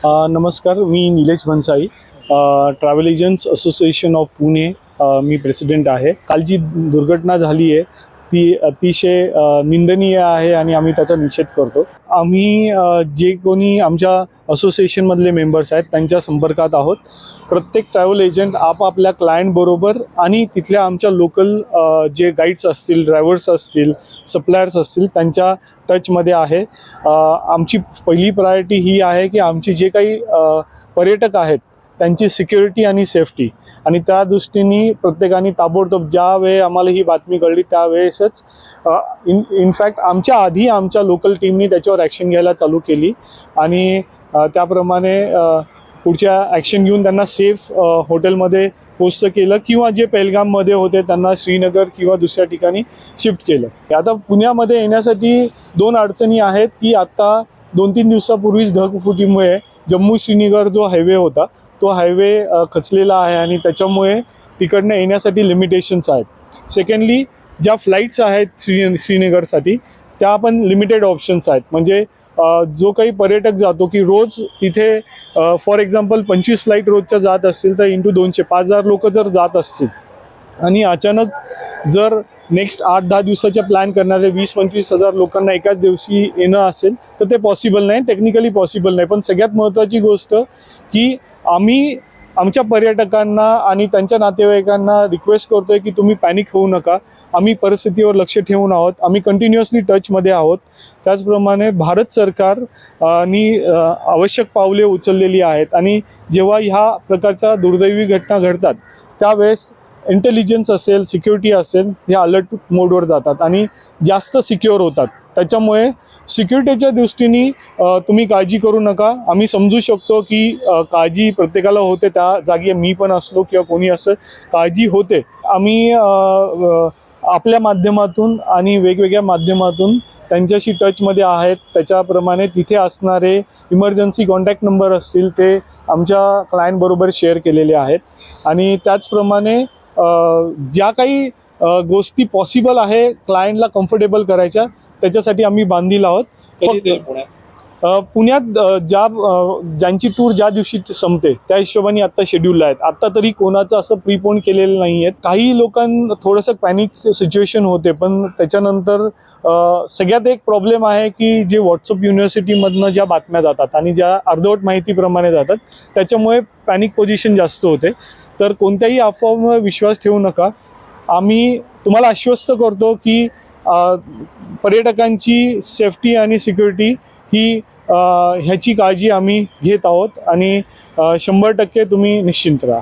नमस्कार मी Nilesh Bhansai travel agents association of Pune me president आहे. काल जी दुर्घटना झाली आहे ती अतिशय निंदनीय आहे आणि आम्ही त्याचा निषेध करतो. आम्ही जे कोणी आमच्या असोसिएशनमधले मेंबर्स आहेत त्यांच्या संपर्कात आहोत. प्रत्येक ट्रॅव्हल एजंट आपापल्या क्लायंटबरोबर आणि तिथल्या आमच्या लोकल जे गाईड्स असतील ड्रायव्हर्स असतील सप्लायर्स असतील त्यांच्या टचमध्ये आहे. आमची पहिली प्रायोरिटी ही आहे की आमची जे काही पर्यटक आहेत त्यांची सिक्युरिटी आणि सेफ्टी आणि त्या दृष्टीने प्रत्येकाने ताबडतोब ज्यावेळी आम्हाला ही बातमी कळली त्यावेळेसच इन इनफॅक्ट आमच्या आधी आमच्या लोकल टीमनी त्याच्यावर ॲक्शन घ्यायला चालू केली. आणि त्याप्रमाणे पुढच्या ॲक्शन घेऊन त्यांना सेफ हॉटेलमध्ये पोस्ट केलं किंवा जे पेलगाममध्ये होते त्यांना श्रीनगर किंवा दुसऱ्या ठिकाणी शिफ्ट केलं. आता पुण्यामध्ये येण्यासाठी दोन अडचणी आहेत की आत्ता दोन तीन दिवसापूर्वीच ढगफुटीमुळे जम्मू श्रीनगर जो हायवे होता तो हायवे खचलेला आहे आणि त्याच्यामुळे तिकडनं येण्यासाठी लिमिटेशन्स आहेत. सेकंडली ज्या फ्लाईट्स आहेत श्री श्रीनगरसाठी त्या पण लिमिटेड ऑप्शन्स आहेत. म्हणजे जो काही पर्यटक जातो की रोज तिथे फॉर एक्झाम्पल पंचवीस फ्लाईट रोजच्या जात असतील तर इंटू दोनशे पाच हजार लोक जर जात असतील आणि अचानक जर नेक्स्ट आठ दहा दिवसाच्या प्लॅन करणारे वीस पंचवीस हजार लोकांना एकाच दिवशी येणं असेल तर ते पॉसिबल नाही टेक्निकली पॉसिबल नाही. पण सगळ्यात महत्त्वाची गोष्ट की आम्ही आमच्या पर्यटकांना आणि त्यांच्या नातेवाईकांना रिक्वेस्ट करतोय की तुम्ही पॅनिक होऊ नका. आम्ही परिस्थितीवर लक्ष ठेवून आहोत. आम्ही कंटिन्युअसली टचमध्ये आहोत. त्याचप्रमाणे भारत सरकार नी आवश्यक पावले उचललेली आहेत आणि जेव्हा ह्या प्रकारच्या दुर्दैवी घटना घडतात त्यावेळेस इंटेलिजन्स असेल सिक्युरिटी असेल हे अलर्ट मोडवर जातात आणि जास्त सिक्युअर होतात. त्याच्यामुळे सिक्युरिटीच्या दृष्टीने तुम्ही काळजी करू नका. आम्ही समजू शकतो की काळजी प्रत्येकाला होते त्या जागी मी पण असलो किंवा कोणी असं काळजी होते. आम्ही आपल्या माध्यमातून आणि वेगवेगळ्या माध्यमातून त्यांच्याशी टचमध्ये आहेत. त्याच्याप्रमाणे तिथे असणारे इमर्जन्सी कॉन्टॅक्ट नंबर असतील ते आमच्या क्लायंटबरोबर शेअर केलेले आहेत. आणि त्याचप्रमाणे ज्या काही गोष्टी पॉसिबल आहे क्लायंटला कम्फर्टेबल करायच्या त्याच्यासाठी आम्ही बांधील आहोत. पुण्यात ज्या ज्यांची टूर ज्या दिवशी संपते त्या हिशोबाने आत्ता शेड्यूल आहेत. आत्ता तरी कोणाचं असं प्रीपोन केलेलं नाही आहेत काही लोकांना थोडंसं पॅनिक सिच्युएशन होते पण त्याच्यानंतर सगळ्यात एक प्रॉब्लेम आहे की जे व्हॉट्सअप युनिव्हर्सिटीमधनं ज्या बातम्या जातात आणि ज्या अर्धवट माहितीप्रमाणे जातात त्याच्यामुळे पॅनिक पोझिशन जास्त होते. तर कोणत्याही अफवावर विश्वास ठेवू नका. आम्ही तुम्हाला आश्वस्त करतो की पर्यटकांची सेफ्टी आणि सिक्युरिटी ही ह्याची काळजी आम्ही घेत आहोत आणि शंभर टक्के तुम्ही निश्चिंत राहा.